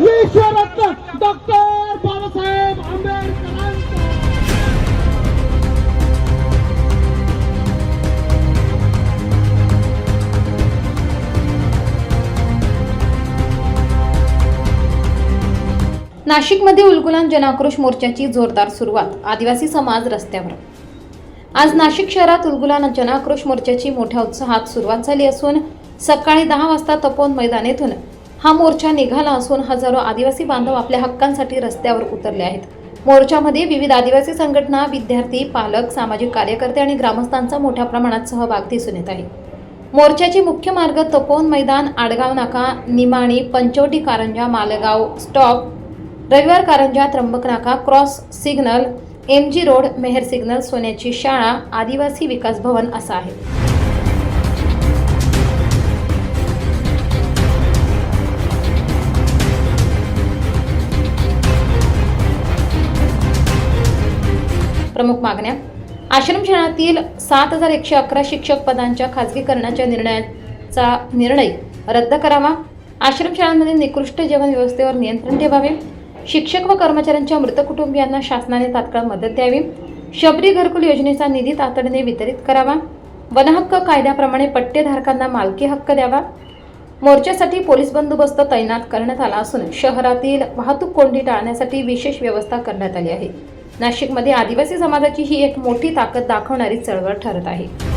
विश्वरत्न doctor Babasaheb आंबेडकरांचा. नाशिकमध्ये उलगुलान जनाक्रोश मोर्चाची जोरदार सुरुवात. आदिवासी समाज रस्त्यावर. आज नाशिक शहरात उलगुलान जनाक्रोश मोर्चाची मोठ्या उत्साहात सुरुवात झाली असून सकाळी दहा वाजता तपोवन मैदानेतून हा मोर्चा निघाला असून हजारो आदिवासी बांधव आपल्या हक्कांसाठी रस्त्यावर उतरले आहेत. मोर्चामध्ये विविध आदिवासी संघटना विद्यार्थी पालक सामाजिक कार्यकर्ते आणि ग्रामस्थांचा मोठ्या प्रमाणात सहभाग दिसून येत आहे. मोर्चाचे मुख्य मार्ग तपोवन मैदान आडगाव नाका निमाणी पंचवटी कारंजा मालेगाव स्टॉप रविवार कारंजा त्र्यंबक नाका cross signal M G road Mehar signal सोन्याची शाळा आदिवासी विकास भवन असा आहे. प्रमुख मागण्या. आश्रमशाळातील सात हजार एकशे अकरा शिक्षक पदांच्या खाजगीकरणाच्या निर्णयाचा निर्णय रद्द करावा. आश्रमशाळांमध्ये निकृष्ट जेवण व्यवस्थेवर नियंत्रण ठेवावे. शिक्षक व कर्मचाऱ्यांच्या मृत कुटुंबियांना शासनाने तात्काळ मदत द्यावी. शबरी घरकुल योजनेचा निधी तातडीने वितरित करावा. वनहक्क कायद्याप्रमाणे पट्टेधारकांना मालकी हक्क द्यावा. मोर्चासाठी पोलीस बंदोबस्त तैनात करण्यात आला असून शहरातील वाहतूक कोंडी टाळण्यासाठी विशेष व्यवस्था करण्यात आली आहे. नाशिकमध्ये आदिवासी समाजाची ही एक मोठी ताकद दाखवणारी चळवळ ठरत आहे.